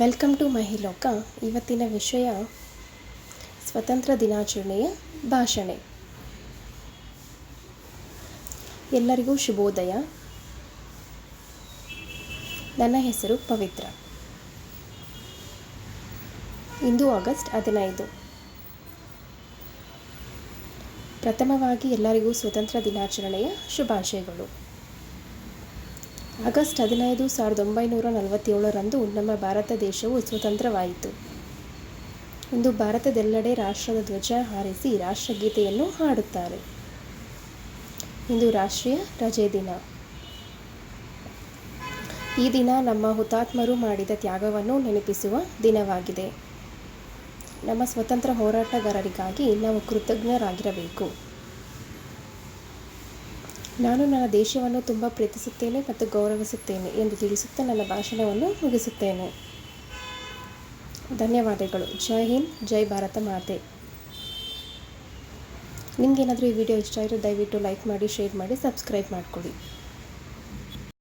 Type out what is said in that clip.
Welcome to ಮಹಿಲೋಕ ಇವತ್ತಿನ ವಿಷಯ ಸ್ವತಂತ್ರ ದಿನಾಚರಣೆಯ ಭಾಷಣೆ ಎಲ್ಲರಿಗೂ ಶುಭೋದಯ ನನ್ನ ಹೆಸರು ಪವಿತ್ರ ಇಂದು ಆಗಸ್ಟ್ ಹದಿನೈದು ಪ್ರಥಮವಾಗಿ ಎಲ್ಲರಿಗೂ ಸ್ವತಂತ್ರ ದಿನಾಚರಣೆಯ ಶುಭಾಶಯಗಳು ಆಗಸ್ಟ್ ಹದಿನೈದು ಸಾವಿರದ ಒಂಬೈನೂರ ನಲವತ್ತೇಳರಂದು ನಮ್ಮ ಭಾರತ ದೇಶವು ಸ್ವತಂತ್ರವಾಯಿತು. ಇಂದು ಭಾರತದೆಲ್ಲೆಡೆ ರಾಷ್ಟ್ರದ ಧ್ವಜ ಹಾರಿಸಿ ರಾಷ್ಟ್ರಗೀತೆಯನ್ನು ಹಾಡುತ್ತಾರೆ. ಇಂದು ರಾಷ್ಟ್ರೀಯ ರಜೆ ದಿನ. ಈ ದಿನ ನಮ್ಮ ಹುತಾತ್ಮರು ಮಾಡಿದ ತ್ಯಾಗವನ್ನು ನೆನಪಿಸುವ ದಿನವಾಗಿದೆ. ನಮ್ಮ ಸ್ವತಂತ್ರ ಹೋರಾಟಗಾರರಿಗಾಗಿ ನಾವು ಕೃತಜ್ಞರಾಗಿರಬೇಕು. ನಾನು ನನ್ನ ದೇಶವನ್ನು ತುಂಬ ಪ್ರೀತಿಸುತ್ತೇನೆ ಮತ್ತು ಗೌರವಿಸುತ್ತೇನೆ ಎಂದು ತಿಳಿಸುತ್ತಾ ನನ್ನ ಭಾಷಣವನ್ನು ಮುಗಿಸುತ್ತೇನೆ. ಧನ್ಯವಾದಗಳು. ಜೈ ಹಿಂದ್, ಜೈ ಭಾರತ ಮಾತೆ. ನಿಮಗೇನಾದರೂ ಈ ವಿಡಿಯೋ ಇಷ್ಟ ಇರೋ ದಯವಿಟ್ಟು ಲೈಕ್ ಮಾಡಿ, ಶೇರ್ ಮಾಡಿ, ಸಬ್ಸ್ಕ್ರೈಬ್ ಮಾಡಿಕೊಡಿ.